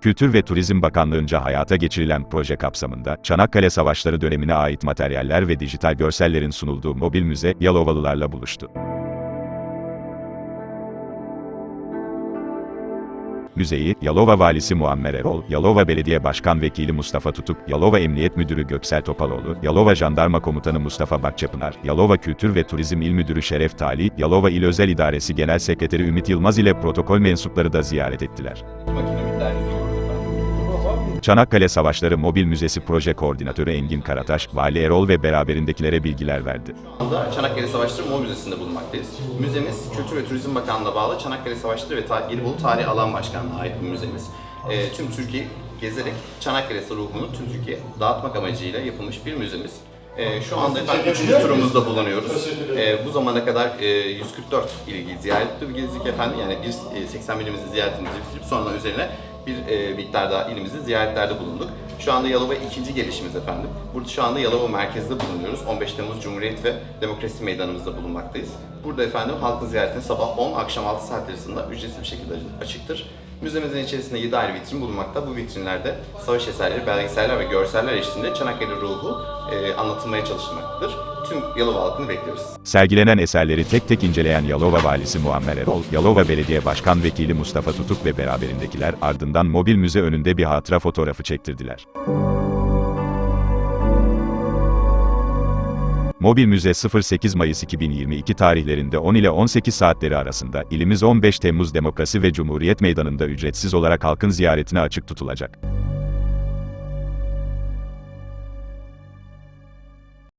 Kültür ve Turizm Bakanlığı'nca hayata geçirilen proje kapsamında, Çanakkale Savaşları dönemine ait materyaller ve dijital görsellerin sunulduğu mobil müze, Yalovalılarla buluştu. Müzeyi, Yalova Valisi Muammer Erol, Yalova Belediye Başkan Vekili Mustafa Tutuk, Yalova Emniyet Müdürü Göksel Topaloğlu, Yalova Jandarma Komutanı Mustafa Bakçapınar, Yalova Kültür ve Turizm İl Müdürü Şeref Tali, Yalova İl Özel İdaresi Genel Sekreteri Ümit Yılmaz ile protokol mensupları da ziyaret ettiler. Çanakkale Savaşları Mobil Müzesi Proje Koordinatörü Engin Karataş, Vali Erol ve beraberindekilere bilgiler verdi. Şu anda Çanakkale Savaşları Moğol Müzesi'nde bulunmaktayız. Müzemiz Kültür ve Turizm Bakanlığı'na bağlı Çanakkale Savaşları ve Ta- Gelibolu Tarih Alan Başkanlığı'na ait bir müzemiz. Ee, tüm Türkiye gezerek Çanakkale ruhunu tüm Türkiye dağıtmak amacıyla yapılmış bir müzemiz. Ee, şu anda efendim üçüncü turumuzda bulunuyoruz. Ee, bu zamana kadar e, 144 ilgi ziyaretli gezdik efendim. Yani bir e, 80 bilimizin ziyaretimizi bitirip sonra üzerine bir e, miktar daha ilimizin ziyaretlerde bulunduk. Şu anda Yalova ikinci gelişimiz efendim. Burada şu anda Yalova merkezde bulunuyoruz. 15 Temmuz Cumhuriyet ve Demokrasi Meydanımızda bulunmaktayız. Burada efendim halkın ziyaretine sabah 10, akşam 6 saat arasında ücretsiz bir şekilde açıktır. Müzemizin içerisinde 7 ayrı vitrin bulunmakta. Bu vitrinlerde savaş eserleri, belgeseller ve görseller eşliğinde Çanakkale ruhu e, anlatılmaya çalışılmaktadır. Tüm Yalova halkını bekliyoruz. Sergilenen eserleri tek tek inceleyen Yalova Valisi Muammer Erol, Yalova Belediye Başkan Vekili Mustafa Tutuk ve beraberindekiler ardından mobil müze önünde bir hatıra fotoğrafı çektirdiler. Mobil Müze 08 Mayıs 2022 tarihlerinde 10 ile 18 saatleri arasında ilimiz 15 Temmuz Demokrasi ve Cumhuriyet Meydanı'nda ücretsiz olarak halkın ziyaretine açık tutulacak.